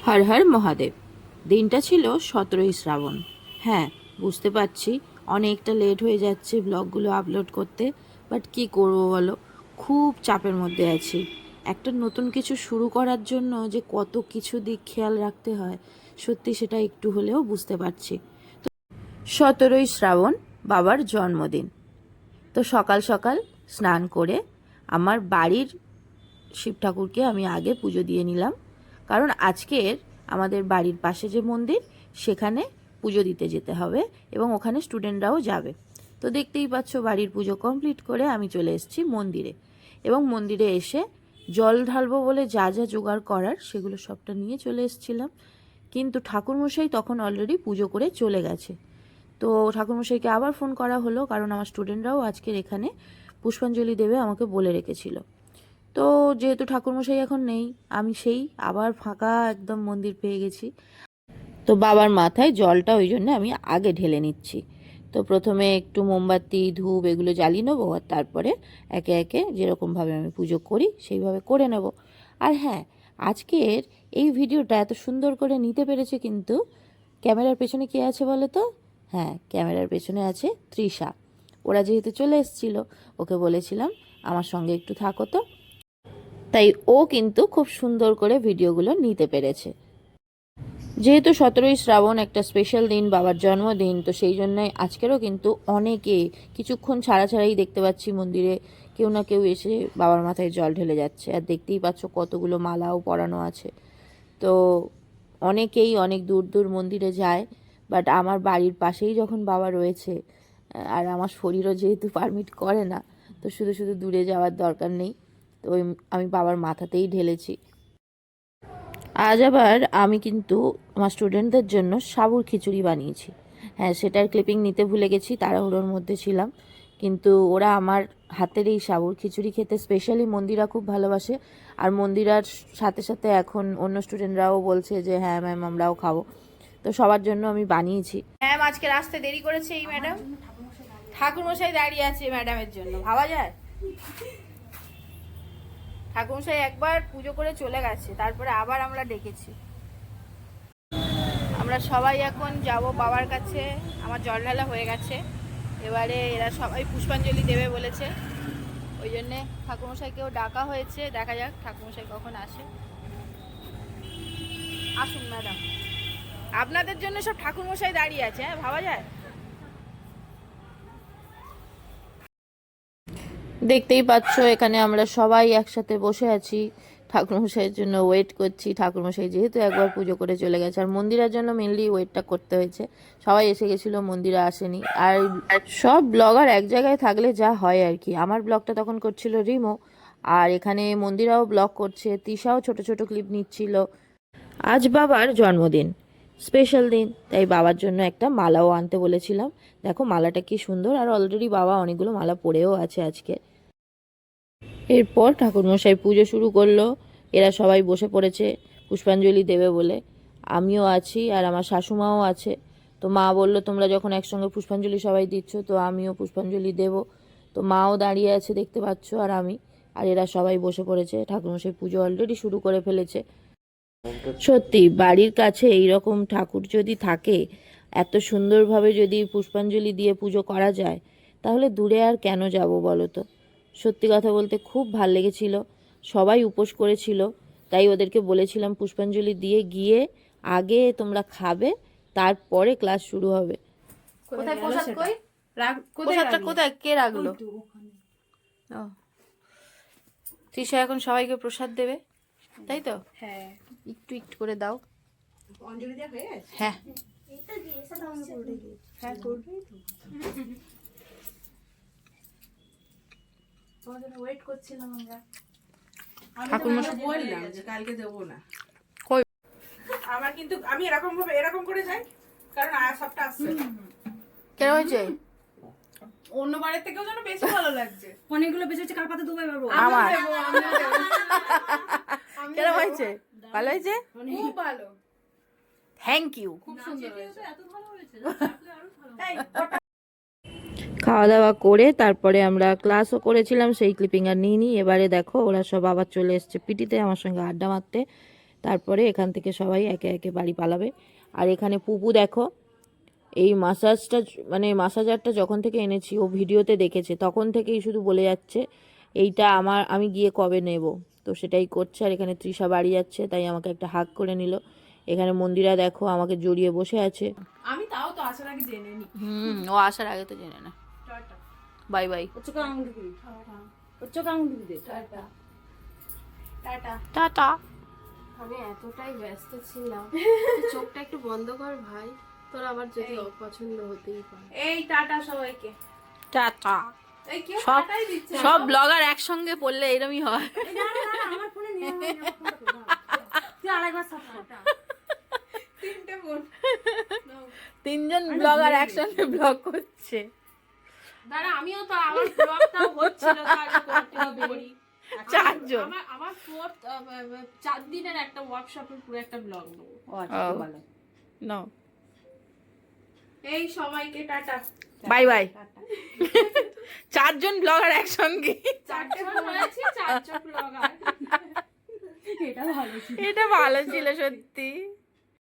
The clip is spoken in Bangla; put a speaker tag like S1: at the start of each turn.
S1: হর হর মহাদেব। দিনটা ছিল সতেরোই শ্রাবণ। হ্যাঁ বুঝতে পারছি, অনেকটা লেট হয়ে যাচ্ছে ব্লগগুলো আপলোড করতে বাট কি করব বলো? খুব চাপের মধ্যে আছি। একটা নতুন কিছু শুরু করার জন্য যে কত কিছু দিক খেয়াল রাখতে হয়, সত্যি সেটা একটু হলেও বুঝতে পারছি। তো সতেরোই শ্রাবণ, বাবার জন্মদিন। তো সকাল সকাল স্নান করে আমার বাড়ির শিব ঠাকুরকে আমি আগে পুজো দিয়ে নিলাম। কারণ আজকের আমাদের বাড়ির পাশে যে মন্দির, সেখানে পুজো দিতে যেতে হবে এবং ওখানে স্টুডেন্টরাও যাবে। তো দেখতেই পাচ্ছ বাড়ির পুজো কমপ্লিট করে আমি চলে এসেছি মন্দিরে এবং মন্দিরে এসে জল ঢালবো বলে যা যা জোগাড় করার সেগুলো সবটা নিয়ে চলে এসেছিলাম। কিন্তু ঠাকুরমশাই তখন অলরেডি পুজো করে চলে গেছে। তো ঠাকুরমশাইকে আবার ফোন করা হলো কারণ আমার স্টুডেন্টরাও আজকের এখানে পুষ্পাঞ্জলি দেবে আমাকে বলে রেখেছিল। তো যেহেতু ঠাকুরমশাই এখন নেই, আমি সেই আবার ফাঁকা একদম মন্দির পেয়ে গেছি। তো বাবার মাথায় জলটা ওই জন্য আমি আগে ঢেলে নিচ্ছি। তো প্রথমে একটু মোমবাতি, ধূপ এগুলো জ্বালিয়ে নেব, আর তারপরে একে একে যেরকমভাবে আমি পুজো করি সেইভাবে করে নেব। আর হ্যাঁ আজকের এই ভিডিওটা এত সুন্দর করে নিতে পেরেছে কিন্তু ক্যামেরার পেছনে কে আছে বলো তো? হ্যাঁ ক্যামেরার পেছনে আছে তৃষা। ওরা যেহেতু চলে এসেছিল, ওকে বলেছিলাম আমার সঙ্গে একটু থাকো তো। তাই ও কিন্তু খুব সুন্দর করে ভিডিওগুলো নিতে পেরেছে। যেহেতু সতেরোই শ্রাবণ একটা স্পেশাল দিন, বাবার জন্মদিন, তো সেই জন্যই আজকেরও কিন্তু অনেকে কিছুক্ষণ ছাড়া ছাড়াই দেখতে পাচ্ছি মন্দিরে। কেউ না কেউ এসে বাবার মাথায় জল ঢেলে যাচ্ছে। আর দেখতেই পাচ্ছ কতগুলো মালাও পরানো আছে। তো অনেকেই অনেক দূর দূর মন্দিরে যায় বাট আমার বাড়ির পাশেই যখন বাবা রয়েছে, আর আমার শরীরও যেহেতু পারমিট করে না, তো শুধু শুধু দূরে যাওয়ার দরকার নেই। তো ওই আমি বাবার মাথাতেই ঢেলেছি। আজ আবার আমি কিন্তু আমার স্টুডেন্টদের জন্য সাবুর খিচুড়ি বানিয়েছি। হ্যাঁ সেটার ক্লিপিং নিতে ভুলে গেছি, তাড়াহুড়োর মধ্যে ছিলাম। কিন্তু ওরা আমার হাতের এই সাবুর খিচুড়ি খেতে স্পেশালি মন্দিরা খুব ভালোবাসে। আর মন্দিরার সাথে সাথে এখন অন্য স্টুডেন্টরাও বলছে যে হ্যাঁ ম্যাম আমরাও খাব। তো সবার জন্য আমি বানিয়েছি। ম্যাম আজকে আসতে দেরি করেছে এই ম্যাডাম ঠাকুরমশাই দাঁড়িয়ে আছে ম্যাডামের জন্য, ভাবা যায়? ঠাকুরমশাই একবার পুজো করে চলে গেছে, তারপরে আবার আমরা ডেকেছি। আমরা সবাই এখন যাব বাবার কাছে, আমার জল ঢালা হয়ে গেছে। এবারে এরা সবাই পুষ্পাঞ্জলি দেবে বলেছে। ওই জন্যে ঠাকুরমশাইকেও ডাকা হয়েছে, দেখা যাক ঠাকুরমশাই কখন আসে। আসুন, ম্যাডাম। আপনাদের জন্য সব ঠাকুরমশাই দাঁড়িয়ে আছে হ্যাঁ ভাবা যায়? দেখতেই পাচ্ছ, এখানে আমরা সবাই একসাথে বসে আছি। ঠাকুরমশাইয়ের জন্য ওয়েট করছি। ঠাকুরমশাই যেহেতু একবার পুজো করে চলে গেছে, আর মন্দিরের জন্য মেনলি ওয়েটটা করতে হয়েছে। সবাই এসে গেছিল, মন্দিরে আসেনি। আর সব ব্লগার এক জায়গায় থাকলে যা হয় আর কি। আমার ব্লগটা তখন করছিল রিমো, আর এখানে মন্দিরাও ব্লগ করছে। তিশাও ছোট ছোট ক্লিপ নিচ্ছিল। আজ বাবার জন্মদিন। স্পেশাল দিন। তাই বাবার জন্য একটা মালাও আনতে বলেছিলাম। দেখো মালাটা কি সুন্দর। আর অলরেডি বাবা অনেকগুলো মালা পরেও আছে আজকে। এরপর ঠাকুরমশাই পুজো শুরু করল। এরা সবাই বসে পড়েছে পুষ্পাঞ্জলি দেবে বলে। আমিও আছি আর আমার শাশুমাও আছে। তো মা বলল, তোমরা যখন একসঙ্গে পুষ্পাঞ্জলি সবাই দিচ্ছ, তো আমিও পুষ্পাঞ্জলি দেব। তো মাও দাঁড়িয়ে আছে দেখতে পাচ্ছ, আর আমি। আর এরা সবাই বসে পড়েছে। ঠাকুরমশাই পুজো অলরেডি শুরু করে ফেলেছে। সত্যি বাড়ির কাছে এইরকম ঠাকুর যদি থাকে এত সুন্দরভাবে যদি পুষ্পাঞ্জলি দিয়ে পুজো করা যায় তাহলে দূরে আর কেন যাব বলো তো সত্যি কথা বলতে খুব ভালো লেগেছিল সবাই উপোস করেছিল তাই ওদেরকে বলেছিলাম পুষ্পাঞ্জলি দিয়ে গিয়ে আগে তোমরা খাবে তারপরে ক্লাস শুরু হবে। কোথায় প্রসাদ কই? প্রসাদটা কোথায়? কে রাখল ও। তৃষা এখন সবাইকে প্রসাদ দেবে? তাই তো?
S2: হ্যাঁ।
S1: একটু একটু করে দাও।
S2: অঞ্জলি দেওয়া হয়ে গেছে?
S1: হ্যাঁ।
S2: হ্যাঁ ওয়েট করছিলাম আমরা।
S1: ঠাকুরমশাই
S2: বললাম যে কালকে দেবো না।
S1: কই?
S2: আমার কিন্তু আমি এরকম ভাবে এরকম করে যাই কারণ সবটা আসছে।
S1: কেন হয়েছে?
S2: অন্য বারের থেকেও যেন বেশি ভালো লাগছে।
S3: অনেকগুলো বেশি হচ্ছে কার পাতে দুবাই পারব
S1: আমার। কেন হয়েছে? ভালো হয়েছে?
S2: খুব ভালো।
S1: থ্যাংক ইউ
S2: খুব সুন্দর হয়েছে।
S1: খাওয়া দাওয়া করে তারপরে আমরা ক্লাসও করেছিলাম সেই ক্লিপিং আর নিয়ে নিই এবারে দেখো ওরা সব আবার চলে এসছে পিটিতে আমার সঙ্গে আড্ডা মারতে। তারপরে এখান থেকে সবাই একে একে বাড়ি পালাবে। আর এখানে পুপু দেখো এই মাসাজটা মানে মাসাজারটা যখন থেকে এনেছি ও ভিডিওতে দেখেছে তখন থেকেই শুধু বলে যাচ্ছে এইটা আমার আমি গিয়ে কবে নেব? তো সেটাই করছে আর এখানে তৃষা বাড়ি যাচ্ছে তাই আমাকে একটা হাক করে নিল। এখানে মন্দিরা দেখো আমাকে জড়িয়ে বসে আছে।
S2: আমি তাও তো আসার আগে জেনে নি।
S1: হুম ও আসার আগে তো জেনে না।
S2: টাটা।
S1: Bye bye.
S3: দিবি। দে।
S2: টাটা। টাটা।
S1: টাটা।
S4: আমি এতটাই ব্যস্ত ছিলাম। চোখটা একটু বন্ধ কর ভাই। তোর আবার যদি অপছন্দ হতেই পারে।
S2: এই টাটা সবাইকে।
S1: টাটা। সব। সব ব্লগার একসঙ্গে পড়লে এরমই হয়। তিনজন ব্লগার একসঙ্গে ব্লগ করছে।
S4: দাঁড়া আমিও তো আমার ব্লগটাও হচ্ছিল তার করতে করি
S1: চারজন।
S4: আমার আমার ফোর্থ চার দিনের একটা ওয়ার্কশপের পুরো একটা ব্লগ নেব।
S3: ও আচ্ছা, ভালো।
S1: নাও।
S2: এই সবাইকে টাটা।
S1: বাই বাই চারজন ব্লগার একসঙ্গে। এটা ভালো ছিল সত্যি।